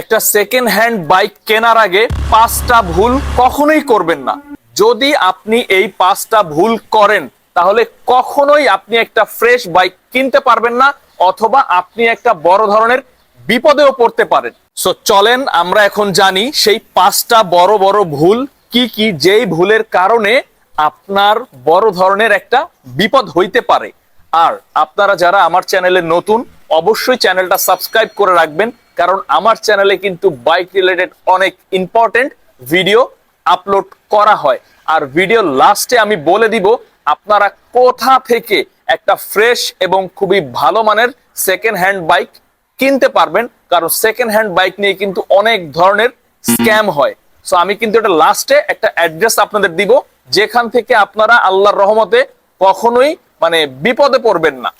একটা second hand bike কেনার আগে পাঁচটা ভুল কখনোই করবেন না। যদি আপনি এই পাঁচটা ভুল করেন, তাহলে কখনোই আপনি একটা ফ্রেশ বাইক কিনতে পারবেন না, অথবা আপনি একটা বড় ধরনের বিপদেও পড়তে পারেন। সো চলেন আমরা এখন জানি সেই পাঁচটা বড় বড় ভুল কি কি, যেই ভুলের কারণে আপনার বড় ধরনের একটা বিপদ হইতে পারে। আর আপনারা যারা আমার চ্যানেলে নতুন, অবশ্যই চ্যানেলটা সাবস্ক্রাইব করে রাখবেন কারণ আমার চ্যানেলে কিন্তু বাইক রিলেটেড অনেক ইম্পর্টেন্ট ভিডিও আপলোড করা হয়। আর ভিডিও লাস্টে আমি বলে দিব আপনারা কোথা থেকে একটা ফ্রেশ এবং খুবই ভালো মানের সেকেন্ড হ্যান্ড বাইক কিনতে পারবেন কারণ সেকেন্ড হ্যান্ড বাইক নিয়ে কিন্তু অনেক ধরনের স্ক্যাম হয়। সো আমি কিন্তু এটা লাস্টে একটা অ্যাড্রেস আপনাদের দিব যেখান থেকে আপনারা আল্লাহর রহমতে কখনোই মানে বিপদে পড়বেন না।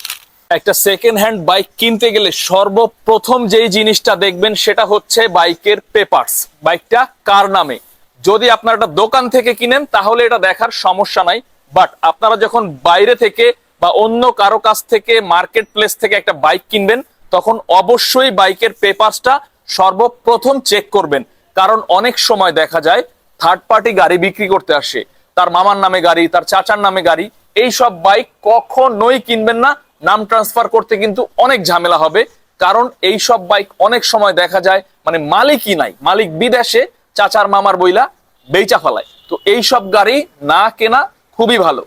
একটা সেকেন্ড হ্যান্ড বাইক কিনতে গেলে সর্বপ্রথম যেই জিনিসটা দেখবেন সেটা হচ্ছে বাইকের পেপারস বাইকটা কার নামে? যদি আপনারা একটা দোকান থেকে কিনেন, তাহলে এটা দেখার সমস্যা নাই। বাট আপনারা যখন বাইরে থেকে বা অন্য কারও কাছ থেকে মার্কেট প্লেস থেকে একটা বাইক কিনবেন, তখন অবশ্যই বাইকের পেপারসটা সর্বপ্রথম চেক করবেন। কারণ অনেক সময় দেখা যায় থার্ড পার্টি গাড়ি বিক্রি করতে আসে। তার মামার নামে গাড়ি, তার চাচার নামে গাড়ি এই সব বাইক কখনোই কিনবেন না। নাম ট্রান্সফার করতে কিন্তু অনেক ঝামেলা হবে। কারণ এই সব বাইক অনেক সময় দেখা যায় মানে মালিকই নাই। মালিক বিদেশে, চাচার মামার বইলা বেচা ফেলায়। তো এই সব গাড়ি না কেনা খুবই ভালো।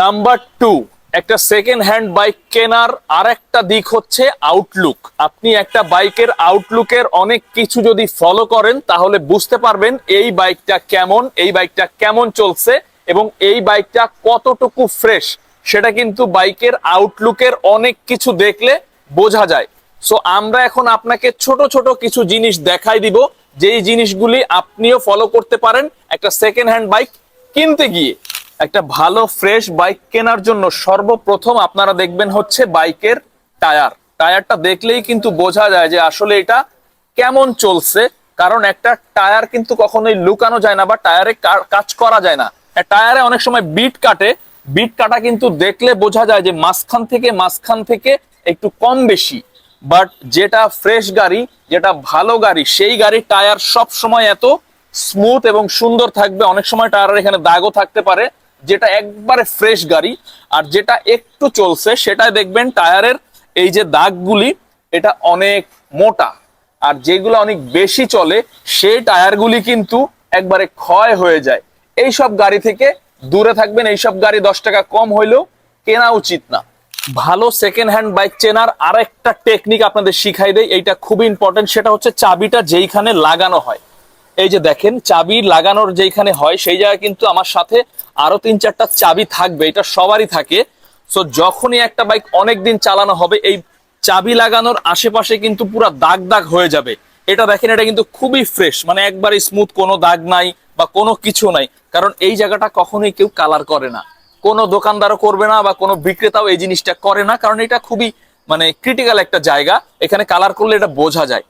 নাম্বার টু একটা সেকেন্ড হ্যান্ড বাইক কেনার আর একটা দিক হচ্ছে আউটলুক আপনি একটা বাইকের আউটলুকের অনেক কিছু যদি ফলো করেন, তাহলে বুঝতে পারবেন এই বাইকটা কেমন, এই বাইকটা কেমন চলছে এবং এই বাইকটা কতটুকু ফ্রেশ সেটা কিন্তু বাইকের আউটলুকের অনেক কিছু দেখলে বোঝা যায়। সো আমরা এখন আপনাকে ছোট ছোট কিছু জিনিস দেখাই দিব। যেই জিনিসগুলি আপনিও ফলো করতে পারেন। একটা সেকেন্ড হ্যান্ড বাইক কিনতে গিয়ে একটা ভালো ফ্রেশ বাইক কেনার জন্য সর্বপ্রথম আপনারা দেখবেন হচ্ছে বাইকের টায়ার। টায়ারটা দেখলেই কিন্তু বোঝা যায় যে আসলে এটা কেমন চলছে। কারণ একটা টায়ার কিন্তু কখনোই লুকানো যায় না বা টায়ারে কাজ করা যায় না। টায়ারে অনেক সময় বিট কাটে বিট কাটা কিন্তু দেখলে বোঝা যায় যে মাঝখান থেকে মাঝখান থেকে একটু কম বেশি। বাট যেটা ফ্রেশ গাড়ি, যেটা ভালো গাড়ি, সেই গাড়ির টায়ার সব সময় এত স্মুথ এবং সুন্দর থাকবে। অনেক সময় টায়ারের এখানে দাগও থাকতে পারে। যেটা একবারে ফ্রেশ গাড়ি, আর যেটা একটু চলছে, সেটাই দেখবেন টায়ারের এই যে দাগগুলি, এটা অনেক মোটা। আর যেগুলো অনেক বেশি চলে, সেই টায়ারগুলি কিন্তু একবারে ক্ষয় হয়ে যায়। এই সব গাড়ি থেকে দূরে থাকবেন, এইসব গাড়ি দশ টাকা কম হইলেও কেনা উচিত না। ভালো সেকেন্ড হ্যান্ড বাইক চেনার আর একটা টেকনিক আপনাদের শিখাই দেয় এইটা খুবই ইম্পর্টেন্ট সেটা হচ্ছে চাবিটা যেইখানে লাগানো হয়। এই যে দেখেন, চাবি লাগানোর যেইখানে হয়, সেই জায়গায় কিন্তু আমার সাথে আরও তিন চারটা চাবি থাকবে, এটা সবারই থাকে। সো যখনই একটা বাইক অনেক দিন চালানো হবে, এই চাবি লাগানোর আশেপাশে কিন্তু পুরো দাগ দাগ হয়ে যাবে। এটা দেখেন, এটা কিন্তু খুবই ফ্রেশ মানে একবারে স্মুথ কোনো দাগ নাই। বা কোনো কিছু নাই। কারণ এই জায়গাটা কখনোই কেউ কালার করে না। কোনো দোকানদারও করবে না বা কোনো বিক্রেতাও এই জিনিসটা করে না, কারণ এটা খুবই মানে ক্রিটিক্যাল একটা জায়গা। এখানে কালার করলে এটা বোঝা যায়।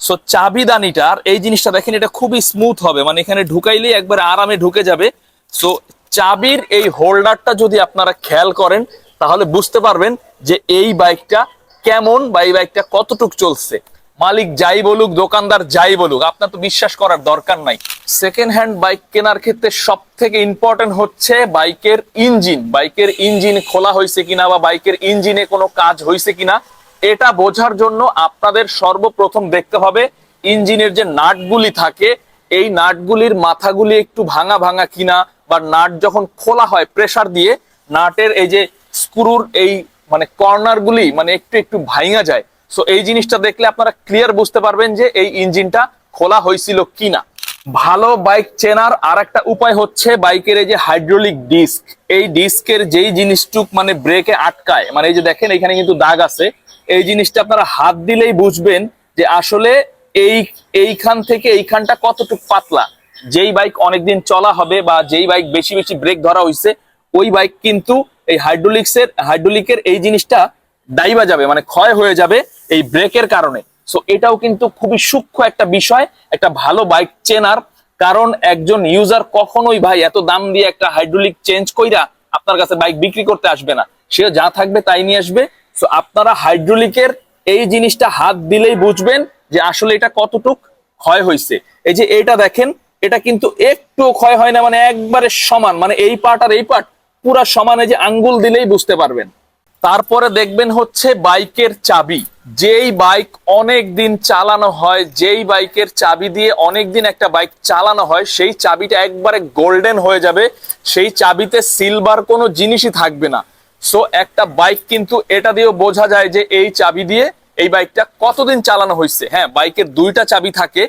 সো চাবিদানিটার এই জিনিসটা দেখেন, এটা খুবই স্মুথ হবে। মানে এখানে ঢুকাইলেই একবার আরামে ঢুকে যাবে। সো চাবির এই হোল্ডারটা যদি আপনারা খেয়াল করেন, তাহলে বুঝতে পারবেন যে এই বাইকটা কেমন বা এই বাইকটা কতটুক চলছে। মালিক যাই বলুক, দোকানদার যাই বলুক, আপনার তো বিশ্বাস করার দরকার নাই। সেকেন্ড হ্যান্ড বাইক কেনার ক্ষেত্রে সব থেকে ইম্পর্টেন্ট হচ্ছে বাইকের ইঞ্জিন বাইকের ইঞ্জিন খোলা হয়েছে কিনা বা বাইকের ইঞ্জিনে কোনো কাজ হয়েছে কিনা, এটা বোঝার জন্য আপনাদের সর্বপ্রথম দেখতে হবে ইঞ্জিনের যে নাটগুলি থাকে, এই নাটগুলির মাথাগুলি একটু ভাঙা ভাঙা কিনা বা নাট যখন খোলা হয় প্রেসার দিয়ে, নাটের এই যে স্ক্রুর এই মানে কর্নারগুলি মানে একটু একটু ভাঙা যায় সো এই জিনিসটা দেখলে আপনারা ক্লিয়ার বুঝতে পারবেন যে এই ইঞ্জিনটা খোলা হয়েছিল কিনা। ভালো বাইক চেনার আর একটা উপায় হচ্ছে বাইকের এই যে হাইড্রোলিক ডিস্ক এই ডিস্কের যেই জিনিসটুক মানে ব্রেকে আটকায় মানে এই যে দেখেন এখানে কিন্তু দাগ আছে, এই জিনিসটা আপনারা হাত দিলেই বুঝবেন যে আসলে এই, এইখান থেকে এইখানটা কতটুক পাতলা। যেই বাইক অনেকদিন চলা হবে বা যেই বাইক বেশি বেশি ব্রেক ধরা হয়েছে ওই বাইক কিন্তু এই হাইড্রোলিক্সের হাইড্রোলিকের এই জিনিসটা ডাইবা যাবে মানে ক্ষয় হয়ে যাবে এই ব্রেকের কারণে। সো এটাও কিন্তু খুবই সূক্ষ্ম একটা বিষয়, একটা ভালো বাইক চেনার, কারণ একজন ইউজার কখনোই ভাই এত দাম দিয়ে একটা হাইড্রোলিক চেঞ্জ কইরা আপনার কাছে বাইক বিক্রি করতে আসবে না। সে যা থাকবে তাই নিয়ে আসবে। সো আপনারা হাইড্রোলিকের এই জিনিসটা হাত দিলেই বুঝবেন যে আসলে এটা কতটুক ক্ষয় হয়েছে এই যে এটা দেখেন, এটা কিন্তু একটু ক্ষয় হয় না মানে একবারে সমান মানে এই পার্ট আর এই পার্ট পুরা সমানে যে আঙ্গুল দিলেই বুঝতে পারবেন। তারপরে দেখবেন হচ্ছে বাইকের চাবি। যেই বাইক অনেক দিন চালানো হয়, যেই বাইকের চাবি দিয়ে অনেক দিন একটা বাইক চালানো হয়, সেই চাবিটা একবারে গোল্ডেন হয়ে যাবে। সেই চাবিতে সিলভার কোনো জিনিসই থাকবে না। সো, একটা বাইক কিন্তু এটা দিয়েও বোঝা যায় যে এই চাবি দিয়ে এই বাইকটা কতদিন চালানো হয়েছে। হ্যাঁ বাইকের দুইটা চাবি থাকে।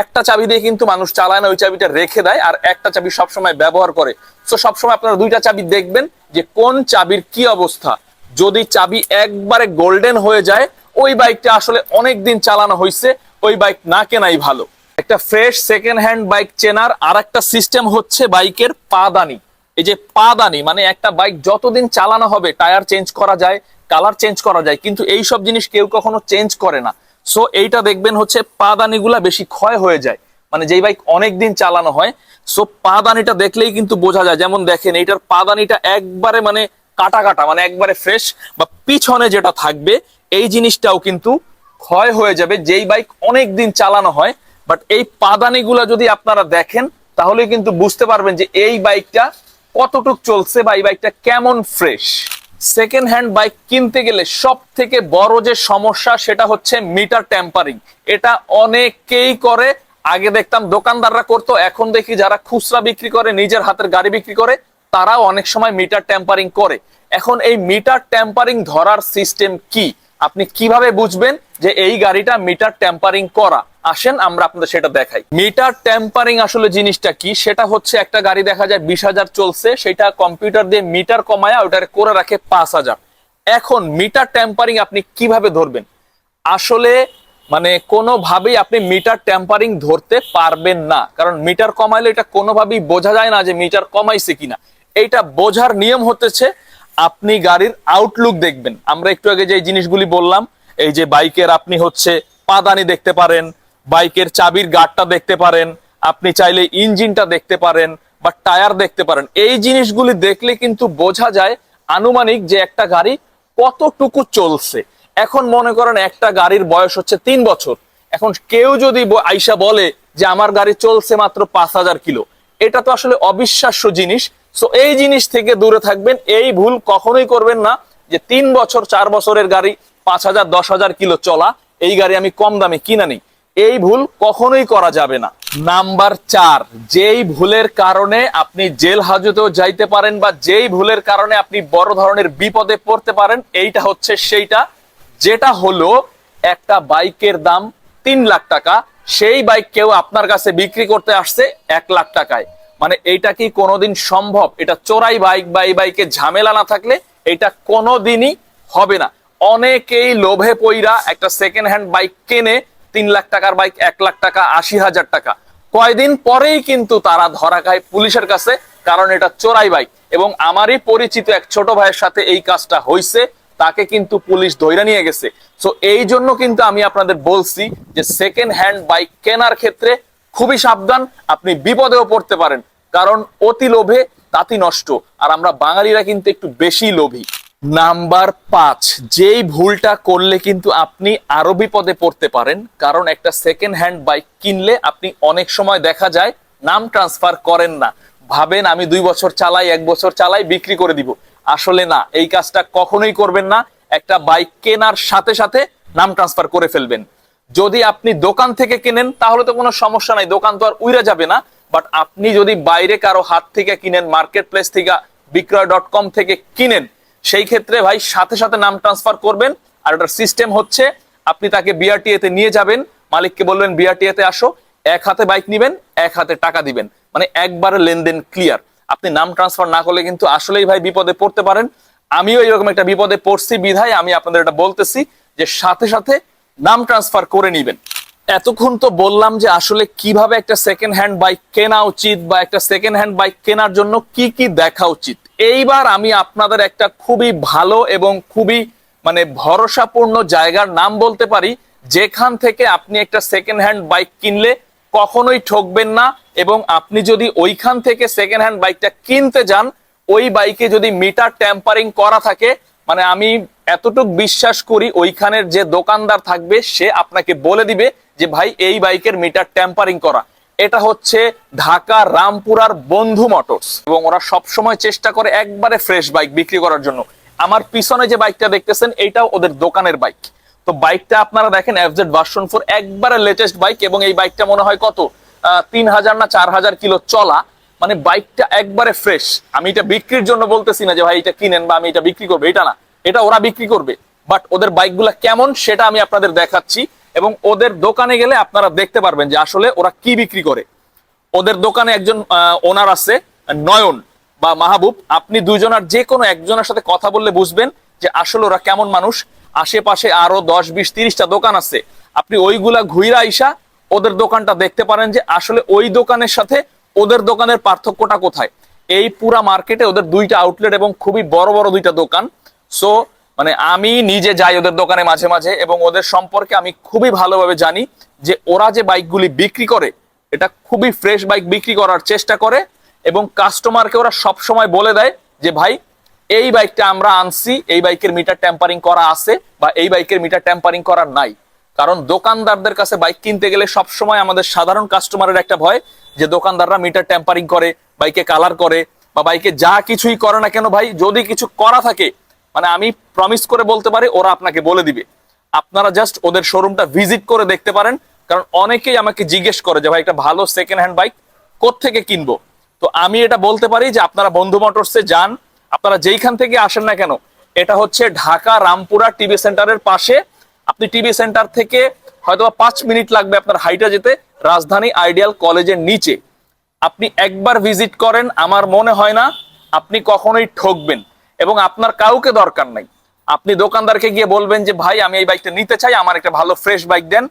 একটা চাবি দিয়ে কিন্তু মানুষ চালায় না, ওই চাবিটা রেখে দেয় আর একটা চাবি সবসময় ব্যবহার করে। সো, সবসময় আপনারা দুইটা চাবি দেখবেন যে কোন চাবির কি অবস্থা। যদি চাবি একবারে গোল্ডেন হয়ে যায়, ওই বাইকটা আসলে অনেক দিন চালানো হয়েছে ওই বাইক না কেনাই ভালো। একটা ফ্রেশ সেকেন্ড হ্যান্ড বাইক চেনার আর একটা সিস্টেম হচ্ছে বাইকের পাদানি। এই যে পাদানি মানে একটা বাইক যতদিন চালানো হবে টায়ার চেঞ্জ করা যায় কালার চেঞ্জ করা যায়, কিন্তু এই সব জিনিস কেউ কখনো চেঞ্জ করে না। সো এইটা দেখবেন হচ্ছে পাদানিগুলা বেশি ক্ষয় হয়ে যায়। মানে যেই বাইক অনেক দিন চালানো হয় সো পাদানিটা দেখলেই কিন্তু বোঝা যায়। যেমন দেখেন, এইটার পাদানিটা একবারে মানে কাটা কাটা মানে একবারে ফ্রেশ বা পিছনে যেটা থাকবে, এই জিনিসটাও কিন্তু ক্ষয় হয়ে যাবে, যেই বাইক অনেক দিন চালানো হয়। বাট এই পাদানিগুলা যদি আপনারা দেখেন, তাহলে কিন্তু বুঝতে পারবেন যে এই বাইকটা কতটুক চলছে বা এই বাইকটা কেমন ফ্রেশ সেকেন্ড হ্যান্ড বাইক কিনতে গেলে সব থেকে বড় যে সমস্যা, সেটা হচ্ছে মিটার ট্যাম্পারিং এটা অনেকেই করে। আগে দেখতাম দোকানদাররা করতো, এখন দেখি যারা খুচরা বিক্রি করে, নিজের হাতের গাড়ি বিক্রি করে তারাও অনেক সময় মিটার ট্যাম্পারিং করে। এখন এই মিটার ট্যাম্পারিং ধরার সিস্টেম কি? আপনি কীভাবে বুঝবেন যে এই গাড়িটা মিটার ট্যাম্পারিং করা? আসেন আমরা আপনাদের সেটা দেখাই। মিটার ট্যাম্পারিং আসলে জিনিসটা কি? সেটা হচ্ছে একটা গাড়ি দেখা যায় বিশ হাজার চলছে, সেটা কম্পিউটার দিয়ে মিটার কমায়া ওটারে করে রাখে পাঁচ হাজার। এখন মিটার ট্যাম্পারিং আপনি কীভাবে ধরবেন? আসলে মানে কোনোভাবেই আপনি মিটার ট্যাম্পারিং ধরতে পারবেন না। কারণ মিটার কমাইলে এটা কোনোভাবেই বোঝা যায় না যে মিটার কমাইছে কিনা। এইটা বোঝার নিয়ম হতেছে আপনি গাড়ির আউটলুক দেখবেন। আমরা একটু আগে যে জিনিসগুলি বললাম, এই যে বাইকের আপনি হচ্ছে পাদানি দেখতে পারেন, বাইকের চাবির গার্ডটা দেখতে পারেন, আপনি চাইলে ইঞ্জিনটা দেখতে পারেন বা টায়ার দেখতে পারেন। এই জিনিসগুলি দেখলে কিন্তু বোঝা যায় আনুমানিক যে একটা গাড়ি কতটুকু চলছে। এখন মনে করেন একটা গাড়ির বয়স হচ্ছে তিন বছর। এখন কেউ যদি আইসা বলে যে আমার গাড়ি চলছে মাত্র পাঁচ হাজার কিলো, এটা তো আসলে অবিশ্বাস্য জিনিস। সো এই জিনিস থেকে দূরে থাকবেন। এই ভুল কখনোই করবেন না যে তিন বছর, চার বছরের গাড়ি, পাঁচ হাজার, দশ হাজার কিলো চলা, এই গাড়ি আমি কম দামে কিনা নিই। এই ভুল কখনোই করা যাবে না। নাম্বার চার, যেই ভুলের কারণে আপনি জেল হাজতেও যাইতে পারেন বা যেই ভুলের কারণে আপনি বড় ধরনের বিপদে পড়তে পারেন, এইটা হচ্ছে সেইটা। যেটা হলো, একটা বাইকের দাম তিন লাখ টাকা, সেই বাইক কেউ আপনার কাছে বিক্রি করতে আসছে এক লাখ টাকায়। মানে এইটা কি কোনোদিন সম্ভব? এটা চোরাই বাইক বা এই বাইকে ঝামেলা না থাকলে এটা কোনোদিনই হবে না। অনেকেই লোভে পইরা একটা সেকেন্ড হ্যান্ড বাইক কেনে তিন লাখ টাকার বাইক এক লাখ টাকা, আশি হাজার টাকা। কয়দিন পরেই কিন্তু তারা ধরা খায় পুলিশের কাছে, কারণ এটা চোরাই বাইক এবং আমারই পরিচিত এক ছোট ভাইয়ের সাথে এই কাজটা হয়েছে তাকে কিন্তু পুলিশ ধৈরা নিয়ে গেছে। সো এই জন্য কিন্তু আমি আপনাদের বলছি যে সেকেন্ড হ্যান্ড বাইক কেনার ক্ষেত্রে খুবই সাবধান, আপনি বিপদেও পড়তে পারেন। কারণ অতি লোভে তাঁতি নষ্ট। আর আমরা বাঙালিরা কিন্তু একটু বেশি লোভী। নাম্বার পাঁচ, যেই ভুলটা করলে কিন্তু আপনি আরও বিপদে পড়তে পারেন, কারণ একটা সেকেন্ড হ্যান্ড বাইক কিনলে আপনি অনেক সময় দেখা যায় নাম ট্রান্সফার করেন না। ভাবেন আমি দুই বছর চালাই, এক বছর চালাই, বিক্রি করে দিব। আসলে না, এই কাজটা কখনোই করবেন না। একটা বাইক কেনার সাথে সাথে নাম ট্রান্সফার করে ফেলবেন। যদি আপনি দোকান থেকে কেনেন, তাহলে তো কোনো সমস্যা নাই। দোকান তো আর উইরা যাবে না। বাট আপনি যদি বাইরে কারও হাত থেকে কিনেন মার্কেট প্লেস থেকে বিক্রয় ডট কম থেকে কিনেন, সেই ক্ষেত্রে ভাই সাথে সাথে নাম ট্রান্সফার করবেন। আর ওটার সিস্টেম হচ্ছে, আপনি তাকে বিআরটিএ তে নিয়ে যাবেন। মালিককে বলবেন বিআরটিএ তে আসো, এক হাতে বাইক নিবেন, এক হাতে টাকা দিবেন। মানে একবারে লেনদেন ক্লিয়ার আপনি নাম ট্রান্সফার না করলে কিন্তু আসলেই ভাই বিপদে পড়তে পারেন। আমিও এরকম একটা বিপদে পড়ছি বিধায় আমি আপনাদের এটা বলতেছি যে সাথে সাথে নাম ট্রান্সফার করে নিবেন। এতক্ষণ তো বললাম যে আসলে কীভাবে একটা সেকেন্ড হ্যান্ড বাইক কেনা উচিত বা একটা সেকেন্ড হ্যান্ড বাইক কেনার জন্য কি কি দেখা উচিত। এইবার আমি আপনাদের একটা খুবই ভালো এবং খুবই মানে ভরসাপূর্ণ জায়গার নাম বলতে পারি, যেখান থেকে আপনি একটা সেকেন্ড হ্যান্ড বাইক কিনলে কখনোই ঠকবেন না এবং আপনি যদি ওইখান থেকে সেকেন্ড হ্যান্ড বাইকটা কিনতে যান, ওই বাইকে যদি মিটার ট্যাম্পারিং করা থাকে মানে আমি এতটুক বিশ্বাস করি ওইখানের যে দোকানদার থাকবে, সে আপনাকে বলে দিবে যে ভাই, এই বাইকের মিটার ট্যাম্পারিং করা। এটা হচ্ছে ঢাকা রামপুরার বন্ধু মোটরস। এবং ওরা সব সময় চেষ্টা করে একবারে ফ্রেশ বাইক বিক্রি করার জন্য। আমার পিছনে যে বাইকটা দেখতেছেন, এটাও ওদের দোকানের বাইক তো বাইকটা আপনারা দেখেন এফজেড ভার্সন ফোর একবারে লেটেস্ট বাইক এবং এই বাইকটা মনে হয় কত? তিন হাজার না চার হাজার কিলো চলা। মানে বাইকটা একবারে ফ্রেশ আমি এটা বিক্রির জন্য বলতেছি না যে ভাই, এটা কিনেন বা আমি এটা বিক্রি করব। এটা না। এটা ওরা বিক্রি করবে। বাট ওদের বাইকগুলা কেমন, সেটা আমি আপনাদের দেখাচ্ছি। এবং ওদের দোকানে গেলে আপনারা দেখতে পারবেন যে আসলে ওরা কি বিক্রি করে। ওদের দোকানে একজন ওনার আছে, নয়ন বা মাহবুব। আপনি দুজনের যে কোনো একজনের সাথে কথা বললে বুঝবেন যে আসলে ওরা কেমন মানুষ। আশেপাশে আরও দশ, বিশ, তিরিশটা দোকান আছে। আপনি ওইগুলা ঘুইরা আইসা ওদের দোকানটা দেখতে পারেন যে আসলে ওই দোকানের সাথে ওদের দোকানের পার্থক্যটা কোথায়। এই পুরা মার্কেটে ওদের দুইটা আউটলেট এবং খুবই বড় বড় দুইটা দোকান। সো মানে আমি নিজে যাই ওদের দোকানে মাঝে মাঝে এবং ওদের সম্পর্কে আমি খুবই ভালোভাবে জানি যে ওরা যে বাইকগুলি বিক্রি করে, এটা খুবই ফ্রেশ বাইক বিক্রি করার চেষ্টা করে এবং কাস্টমারকে ওরা সব সময় বলে দেয় যে, ভাই, এই বাইকটা আমরা আনছি, এই বাইকের মিটার ট্যাম্পারিং করা আছে বা এই বাইকের মিটার ট্যাম্পারিং করা নাই। কারণ দোকানদারদের কাছে বাইক কিনতে গেলে সব সময় আমাদের সাধারণ কাস্টমারের একটা ভয় যে, দোকানদাররা মিটার ট্যাম্পারিং করে বাইকে কালার করে বা বাইকে যা কিছুই করে না কেন ভাই, যদি কিছু করা থাকে মানে আমি প্রমিস করে বলতে পারি, ওরা আপনাকে বলে দিবে। আপনারা জাস্ট ওদের শোরুমটা ভিজিট করে দেখতে পারেন, কারণ অনেকেই আমাকে জিজ্ঞেস করে যে, ভাই একটা ভালো সেকেন্ড হ্যান্ড বাইক থেকে কিনবো? তো আমি এটা বলতে পারি যে, আপনারা বন্ধু মোটরসে যান, আপনারা যেইখান থেকে আসেন না কেন, এটা হচ্ছে ঢাকা রামপুরা টিভি সেন্টারের পাশে। আপনি টিভি সেন্টার থেকে হয়তো পাঁচ মিনিট লাগবে আপনার হাইটা যেতে, রাজধানী আইডিয়াল কলেজের নিচে। আপনি একবার ভিজিট করেন, আমার মনে হয় না আপনি কখনোই ঠকবেন। এবং আপনার কাউকে দরকার নাই। আপনি দোকানদারকে গিয়ে বলবেন যে, ভাই, আমি এই বাইকটা নিতে চাই, আমার একটা ভালো ফ্রেশ বাইক দেন।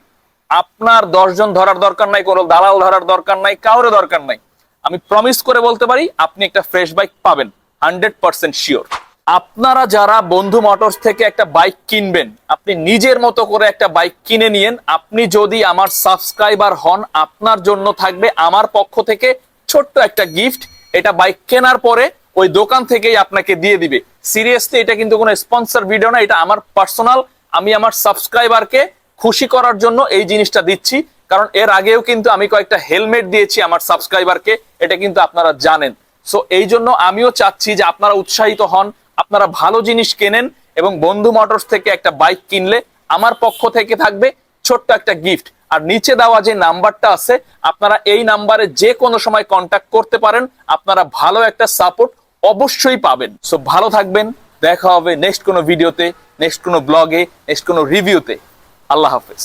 আপনার দশজন ধরার দরকার নাই, কোনো দালাল ধরার দরকার নাই, কাউরে দরকার নাই। আমি প্রমিস করে বলতে পারি, আপনি একটা ফ্রেশ বাইক পাবেন হান্ড্রেড পার্সেন্ট শিওর আপনারা যারা বন্ধু মোটরস থেকে একটা বাইক কিনবেন, আপনি নিজের মতো করে একটা বাইক কিনে নিয়েন। আপনি যদি আমার সাবস্ক্রাইবার হন, আপনার জন্য থাকবে আমার পক্ষ থেকে ছোট্ট একটা গিফট এটা বাইক কেনার পরে ওই দোকান থেকেই আপনাকে দিয়ে দিবে। সিরিয়াসলি এটা কিন্তু কোনো স্পন্সর ভিডিও না, এটা আমার পার্সোনাল আমি আমার সাবস্ক্রাইবারকে খুশি করার জন্য এই জিনিসটা দিচ্ছি। কারণ এর আগেও কিন্তু আমি কয়েকটা হেলমেট দিয়েছি আমার সাবস্ক্রাইবারকে এটা কিন্তু আপনারা জানেন। সো এই জন্য আমিও চাচ্ছি যে আপনারা উৎসাহিত হন, আপনারা ভালো জিনিস কেনেন এবং বন্ধু মোটরস থেকে একটা বাইক কিনলে আমার পক্ষ থেকে থাকবে ছোট্ট একটা গিফট আর নিচে দেওয়া যে নাম্বারটা আছে, আপনারা এই নাম্বারে যে কোনো সময় কন্ট্যাক্ট করতে পারেন। আপনারা ভালো একটা সাপোর্ট অবশ্যই পাবেন। সো ভালো থাকবেন। দেখা হবে নেক্সট কোনো ভিডিওতে নেক্সট কোনো ব্লগে নেক্সট কোনো রিভিউতে আল্লাহ হাফেজ।